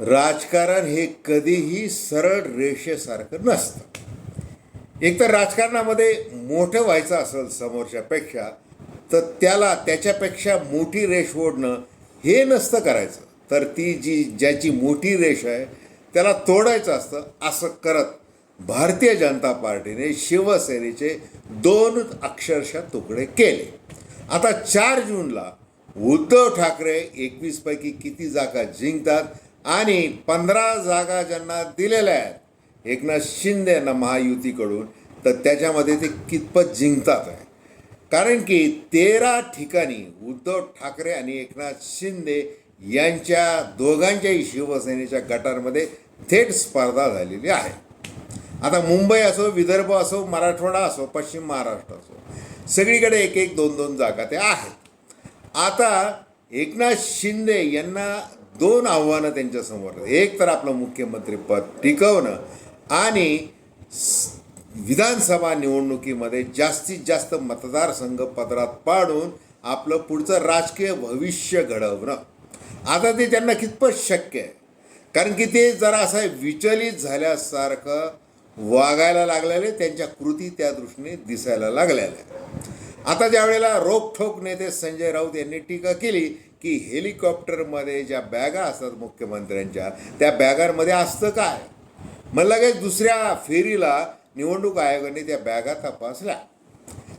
राजकारण हे कधीही सरळ रेषेसारखं नसतं. एकतर राजकारणामध्ये मोठं व्हायचं असेल समोरच्यापेक्षा तर त्याला त्याच्यापेक्षा मोठी रेष ओढणं हे नसतं करायचं. तर ती जी ज्याची मोठी रेष आहे त्याला तोडायचं असतं असं करत भारतीय जनता पार्टीने शिवसेनेचे दोन अक्षरशः तुकडे केले. आता चार जूनला उद्धव ठाकरे एकवीसपैकी किती जागा जिंकतात आणि पंधरा जागा ज्यांना दिलेल्या आहेत एकनाथ शिंदे यांना महायुतीकडून तर त्याच्यामध्ये ते कितपत जिंकतात आहे. कारण की तेरा ठिकाणी उद्धव ठाकरे आणि एकनाथ शिंदे यांच्या दोघांच्याही शिवसेनेच्या गटांमध्ये थेट स्पर्धा झालेली आहे. आता मुंबई असो विदर्भ असो मराठवाडा असो पश्चिम महाराष्ट्र असो सगळीकडे एक एक दोन दोन जागा ते आहेत. आता एकनाथ शिंदे यांना दोन आव्हानं त्यांच्यासमोर एक तर आपलं मुख्यमंत्रीपद टिकवणं आणि विधानसभा निवडणुकीमध्ये जास्तीत जास्त मतदारसंघ पदरात पाडून आपलं पुढचं राजकीय भविष्य घडवणं. आता ते त्यांना कितपत शक्य आहे? कारण की ते जरा असं विचलित झाल्यासारखं वागायला लागलेले त्यांच्या कृती त्या दृष्टीने दिसायला लागलेल्या आता ज्या वेळेला रोखठोक नेते संजय राऊत यांनी टीका केली की हेलिकॉप्टरमध्ये ज्या बॅगा असतात मुख्यमंत्र्यांच्या त्या बॅगांमध्ये असतं काय? मग लगेच दुसऱ्या फेरीला निवडणूक आयोगाने त्या बॅगा तपासल्या.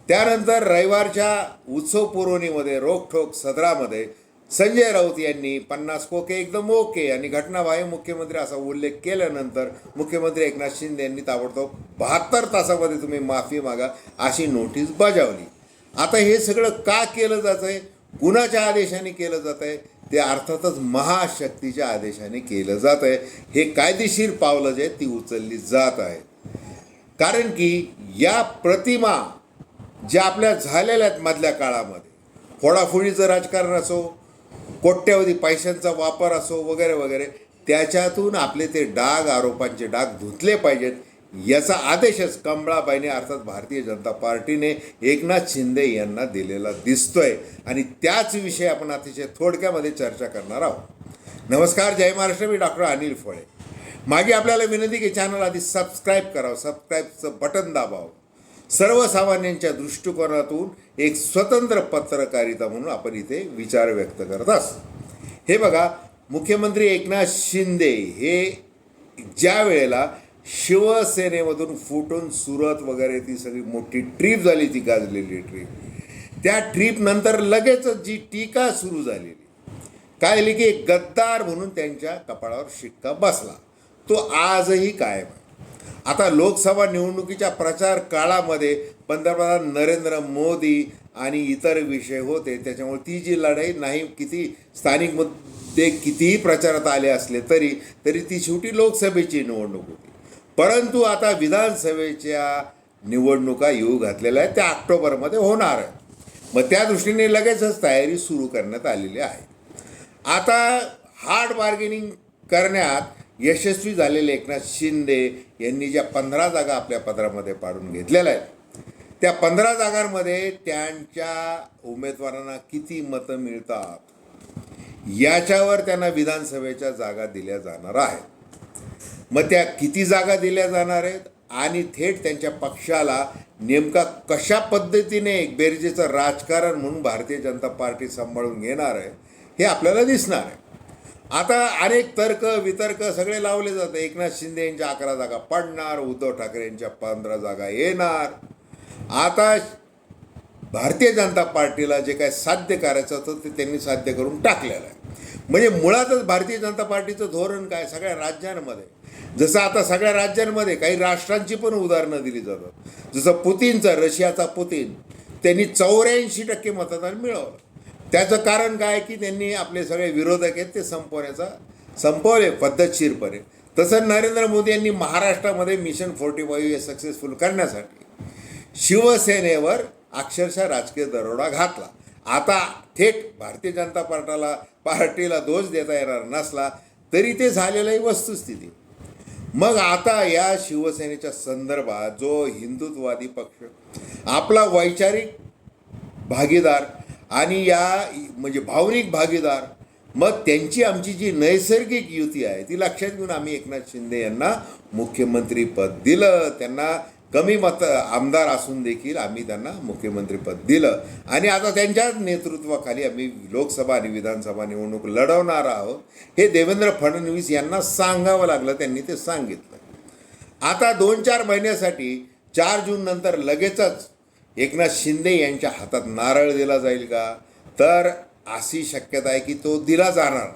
त्यानंतर रविवारच्या उत्सव पुरवणीमध्ये रोखठोक सदरामध्ये संजय राऊत यांनी पन्नास कोके एकदम ओके आणि घटनाबाह्य मुख्यमंत्री असा उल्लेख केल्यानंतर मुख्यमंत्री एकनाथ शिंदे यांनी ताबडतोब बहात्तर तासामध्ये तुम्ही माफी मागा अशी नोटीस बजावली. आता हे सगळं का केलं जात आहे कुणाच्या आदेशाने केलं जात आहे ते अर्थातच महाशक्तीच्या आदेशाने केलं जात आहे हे कायदेशीर पावलं जे आहेत ती उचलली जात आहेत. कारण की या प्रतिमा ज्या आपल्या झालेल्या आहेत मधल्या काळामध्ये फोडाफोडीचं राजकारण असो कोट्यवधी पैशांचा वापर असो वगैरे वगैरे त्याच्यातून आपले ते डाग आरोपांचे डाग धुतले पाहिजेत. याचा आदेशच कमळाबाईने अर्थात भारतीय जनता पार्टीने एकनाथ शिंदे यांना दिलेला दिसतोय. आणि त्याच विषयी आपण अतिशय थोडक्यामध्ये चर्चा करणार आहोत. नमस्कार जय महाराष्ट्र. मी डॉक्टर अनिल फळे. मागे आपल्याला विनंती की चॅनल आधी सबस्क्राईब करावं. सबस्क्राईबचं बटन दाबावं. सर्वसामान्यांच्या दृष्टिकोनातून एक स्वतंत्र पत्रकारिता म्हणून आपण इथे विचार व्यक्त करत असतो. हे बघा मुख्यमंत्री एकनाथ शिंदे हे ज्या वेळेला शिवसेनेमधून फुटून सुरत वगैरे ती सगळी मोठी ट्रीप झाली ती गाजलेली ट्रीप त्या ट्रीपनंतर लगेचच जी टीका सुरू झालेली. काय लिहिली की एक गद्दार म्हणून त्यांच्या कपाळावर शिक्का बसला. तो आजही कायम आहे. आता लोकसभा निवडणुकीच्या प्रचार काळामध्ये पंतप्रधान नरेंद्र मोदी आणि इतर विषय होते त्याच्यामुळे ती जी लढाई नाही किती स्थानिक मुद्दे कितीही प्रचारात आले असले तरी तरी ती शेवटी लोकसभेची निवडणूक होती. परंतु आता विधानसभेच्या निवडणुका येऊ घातलेल्या आहेत. त्या ऑक्टोबरमध्ये होणार आहे मग त्या दृष्टीने लगेचच तयारी सुरू करण्यात आलेली आहे. आता हार्ड बार्गेनिंग करण्यात यशस्वी झालेले एकनाथ शिंदे यांनी ज्या पंधरा जागा आपल्या पत्रामध्ये पाडून घेतलेल्या आहेत त्या पंधरा जागांमध्ये त्यांच्या उमेदवारांना किती मतं मिळतात याच्यावर त्यांना विधानसभेच्या जागा दिल्या जाणार आहेत. मग त्या किती जागा दिल्या जाणार आहेत? आणि थेट त्यांच्या पक्षाला नेमका कशा पद्धतीने एक बेरजेचं राजकारण म्हणून भारतीय जनता पार्टी सांभाळून घेणार आहे हे आपल्याला दिसणार आहे. आता अनेक तर्क वितर्क सगळे लावले जातात. एकनाथ शिंदे यांच्या अकरा जागा पडणार उद्धव ठाकरे यांच्या पंधरा जागा येणार. आता भारतीय जनता पार्टीला जे काय साध्य करायचं होतं ते त्यांनी साध्य करून टाकलेलं आहे. म्हणजे मुळातच भारतीय जनता पार्टीचं धोरण काय? सगळ्या राज्यांमध्ये. जसं आता सगळ्या राज्यांमध्ये काही राष्ट्रांची पण उदाहरणं दिली जातात. जसं पुतीनचं रशियाचा पुतीन त्यांनी चौऱ्याऐंशी टक्के मतदान मिळवलं. त्याचं कारण काय की त्यांनी आपले सगळे विरोधक आहेत ते संपवण्याचा संपवले पद्धतशीरपणे. तसं नरेंद्र मोदी यांनी महाराष्ट्रामध्ये मिशन फोर्टी फाईव्ह हे सक्सेसफुल करण्यासाठी शिवसेनेवर अक्षरशः राजकीय दरोडा घातला. आता थेट भारतीय जनता पार्टाला पार्टीला दोष देता येणार नसला तरी ते झालेलं आहे वस्तुस्थिती. मग आता या शिवसेनेच्या संदर्भात जो हिंदुत्ववादी पक्ष आपला वैचारिक भागीदार आणि या म्हणजे भावनिक भागीदार मग त्यांची आमची जी नैसर्गिक युती आहे ती लक्षात घेऊन आम्ही एकनाथ शिंदे यांना मुख्यमंत्री पद दिलं. त्यांना कमी मत आमदार असून देखील आम्ही त्यांना मुख्यमंत्रीपद दिलं. आणि आता त्यांच्याच नेतृत्वाखाली आम्ही लोकसभा आणि विधानसभा निवडणूक लढवणार आहोत. हे देवेंद्र फडणवीस यांना सांगावं लागलं त्यांनी ते सांगितलं. आता दोन चार महिन्यासाठी चार जून नंतर लगेचच एकनाथ शिंदे यांच्या हातात नारळ दिला जाईल का? तर अशी शक्यता आहे की तो दिला जाणार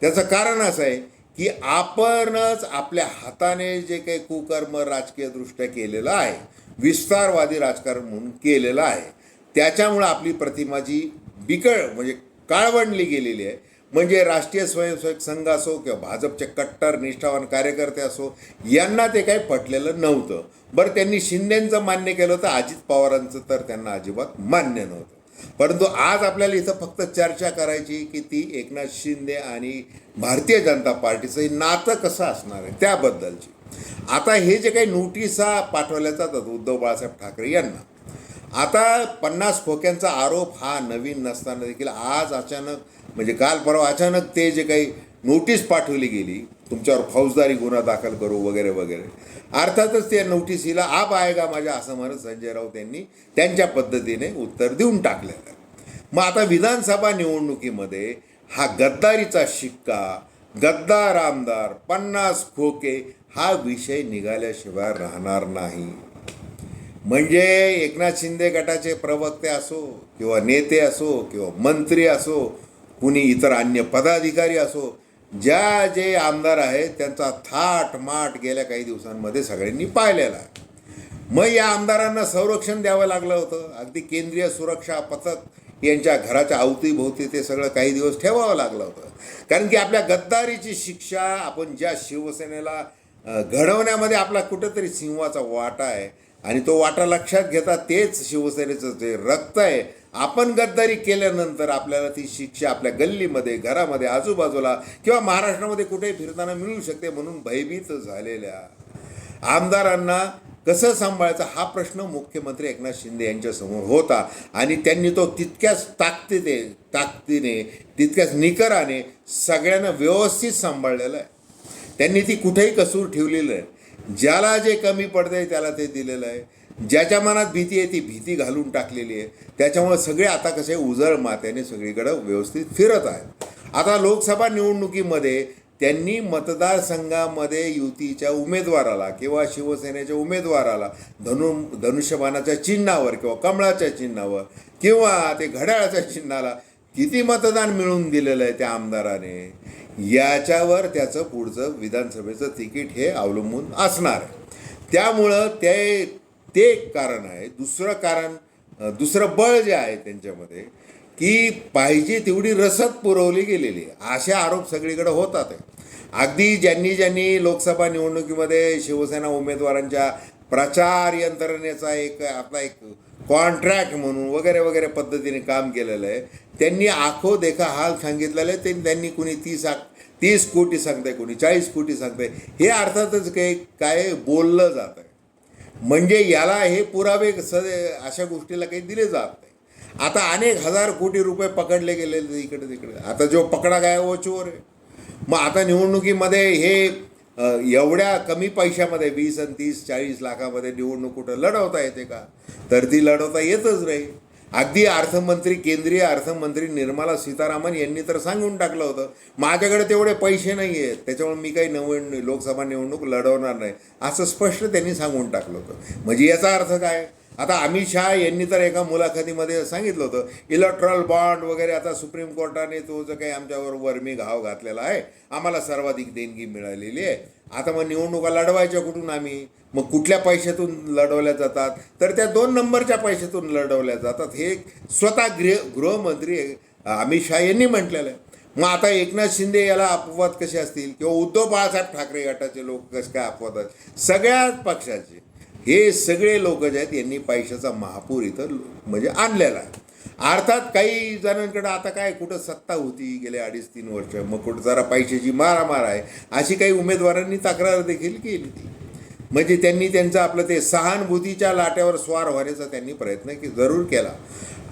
त्याचं कारण असं आहे की आपणच आपल्या हाताने जे काही कुकर्म राजकीयदृष्ट्या केलेलं आहे विस्तारवादी राजकारण म्हणून केलेलं आहे त्याच्यामुळं आपली प्रतिमा जी बिकळ म्हणजे काळवंडली गेलेली आहे. म्हणजे राष्ट्रीय स्वयंसेवक संघ असो किंवा भाजपचे कट्टर निष्ठावान कार्यकर्ते असो यांना ते काही पटलेलं नव्हतं. बरं त्यांनी शिंदेंचं मान्य केलं होतं अजित पवारांचं तर त्यांना अजिबात मान्य नव्हतं. परंतु आज आपल्याला इथं फक्त चर्चा करायची की ती एकनाथ शिंदे आणि भारतीय जनता पार्टीचं हे नातं कसं असणार आहे त्याबद्दलची. आता हे जे काही नोटिसा पाठवल्या जातात उद्धव बाळासाहेब ठाकरे यांना आता पन्नास खोक्यांचा आरोप हा नवीन नसताना देखील आज अचानक म्हणजे काल परवा अचानक ते जे काही नोटीस पाठवली गेली तुमच्यावर फौजदारी गुन्हा दाखल करू वगैरे वगैरे. अर्थातच त्या नोटिसीला आप आएगा माझ्या असं म्हणत संजय राऊत यांनी त्यांच्या पद्धतीने उत्तर देऊन टाकलेलं मग आता विधानसभा निवडणुकीमध्ये हा गद्दारीचा शिक्का गद्दार आमदार पन्नास खोके हा विषय निघाल्याशिवाय राहणार नाही. म्हणजे एकनाथ शिंदे गटाचे प्रवक्ते असो किंवा नेते असो किंवा मंत्री असो कुणी इतर अन्य पदाधिकारी असो ज्या जे आमदार आहेत त्यांचा थाट माट गेल्या काही दिवसांमध्ये सगळ्यांनी पाहिलेला आहे. मग या आमदारांना संरक्षण द्यावं लागलं होतं. अगदी केंद्रीय सुरक्षा पथक यांच्या घराच्या अवतीभोवती ते सगळं काही दिवस ठेवावं लागलं होतं. कारण की आपल्या गद्दारीची शिक्षा आपण ज्या शिवसेनेला घडवण्यामध्ये आपला कुठंतरी सिंहाचा वाटा आहे आणि तो वाटा लक्षात घेता तेच शिवसेनेचं जे रक्त आहे आपण गद्दारी केल्यानंतर आपल्याला ती शिक्षा आपल्या गल्लीमध्ये घरामध्ये आजूबाजूला किंवा महाराष्ट्रामध्ये कुठेही फिरताना मिळू शकते म्हणून भयभीत झालेल्या आमदारांना कसं सांभाळायचं हा प्रश्न मुख्यमंत्री एकनाथ शिंदे यांच्यासमोर होता. आणि त्यांनी तो तितक्याच ताकदीने ताकदीने तितक्याच निकराने सगळ्यांना व्यवस्थित सांभाळलेला आहे. त्यांनी ती कुठेही कसूर ठेवलेलं आहे. ज्याला जे कमी पडतंय त्याला ते दिलेलं आहे. ज्याच्या मनात भीती आहे ती भीती घालून टाकलेली आहे. त्याच्यामुळे सगळे आता कसे उजळ मात्याने सगळीकडं व्यवस्थित फिरत आहेत. आता लोकसभा निवडणुकीमध्ये त्यांनी मतदारसंघामध्ये युतीच्या उमेदवाराला किंवा शिवसेनेच्या उमेदवाराला धनु धनुष्यबाणाच्या चिन्हावर किंवा कमळाच्या चिन्हावर किंवा ते घड्याळाच्या चिन्हाला किती मतदान मिळवून दिलेलं आहे त्या आमदाराने याच्यावर त्याचं पुढचं विधानसभेचं तिकीट हे अवलंबून असणार आहे. त्यामुळं ते ते एक कारण आहे. दुसरं कारण दुसरं बळ जे आहे त्यांच्यामध्ये की पाहिजे तेवढी रसद पुरवली गेलेली आहे. असे आरोप सगळीकडे होतात आहे अगदी ज्यांनी ज्यांनी लोकसभा निवडणुकीमध्ये शिवसेना उमेदवारांच्या प्रचार यंत्रणेचा एक आपला एक कॉन्ट्रॅक्ट म्हणून वगैरे वगैरे पद्धतीने काम केलेलं आहे. त्यांनी आखो देखा हाल सांगितलेलं आहे ते त्यांनी कुणी तीस आ तीस कोटी सांगताय कोणी चाळीस कोटी सांगताय. हे अर्थातच काही काय बोललं जात आहे म्हणजे याला हे पुरावे स अशा गोष्टीला काही दिले जात नाही. आता अनेक हजार कोटी रुपये पकडले गेलेले इकडे तिकडे. आता जो पकडा गाय वो चोर आहे. मग आता निवडणुकीमध्ये हे एवढ्या कमी पैशामध्ये वीस आणि तीस चाळीस लाखामध्ये निवडणूक कुठं लढवता येते का? तर ती लढवता येतच नाही. अगदी अर्थमंत्री केंद्रीय अर्थमंत्री निर्मला सीतारामन यांनी तर सांगून टाकलं होतं माझ्याकडे तेवढे पैसे नाही आहेत त्याच्यामुळे मी काही नवीन लोकसभा निवडणूक लढवणार नाही. असं स्पष्ट त्यांनी सांगून टाकलं होतं. म्हणजे याचा अर्थ काय? आता अमित शहा यांनी तर एका मुलाखतीमध्ये सांगितलं होतं इलेक्ट्रॉल बॉन्ड वगैरे आता सुप्रीम कोर्टाने तो जो काही आमच्यावर वर्मी घाव घातलेला आहे आम्हाला सर्वाधिक देणगी मिळालेली आहे. आता मग निवडणुका लढवायच्या कुठून आम्ही? मग कुठल्या पैशातून लढवल्या जातात? तर त्या दोन नंबरच्या पैशातून लढवल्या जातात. हे स्वतः गृह गृहमंत्री अमित शहा यांनी म्हटलेलं आहे. मग आता एकनाथ शिंदे याला अपवाद कसे असतील? किंवा उद्धव बाळासाहेब ठाकरे गटाचे लोक कसे काय अपवाद आहेत? सगळ्याच पक्षाचे हे सगळे लोक जे आहेत यांनी पैशाचा महापूर इथं म्हणजे आणलेला आहे. अर्थात काही जणांकडे आता काय कुठं सत्ता होती गेले अडीच तीन वर्ष मग कुठं जरा पैशाची मारामार आहे अशी काही उमेदवारांनी तक्रार देखील केली. होती म्हणजे त्यांनी त्यांचं आपलं ते सहानुभूतीच्या लाट्यावर स्वार व्हायचा त्यांनी प्रयत्न की जरूर केला.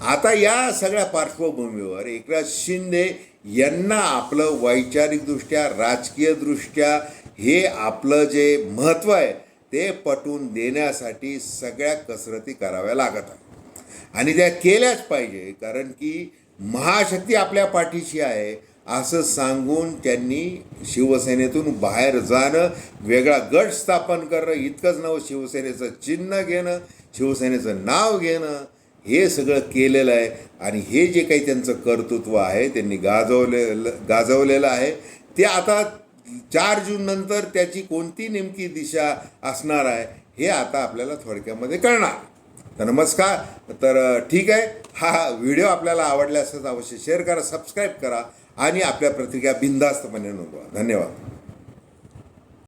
आता या सगळ्या पार्श्वभूमीवर एकनाथ शिंदे यांना आपलं वैचारिकदृष्ट्या राजकीयदृष्ट्या हे आपलं जे महत्त्व आहे ते पटवून देण्यासाठी सगळ्या कसरती कराव्या लागत आहेत आणि त्या केल्याच पाहिजे कारण की महाशक्ती आपल्या पाठीशी आहे असं सांगून त्यांनी शिवसेनेतून बाहेर जाणं वेगळा गट स्थापन करणं इतकंच नवं शिवसेनेचं चिन्ह घेणं शिवसेनेचं नाव घेणं हे सगळं केलेलं आहे. आणि हे जे काही त्यांचं कर्तृत्व आहे त्यांनी गाजवलेलं गाजवलेलं आहे ते आता चार जून नंतर त्याची कोणती नेमकी दिशा असणार आहे हे आता आपल्याला थोडक्यामध्ये कळणार. तर नमस्कार तर ठीक आहे. हा व्हिडिओ आपल्याला आवडला असेल अवश्य शेअर करा सबस्क्राईब करा आणि आपल्या प्रतिक्रिया बिनधास्तपणे नोंदवा. धन्यवाद.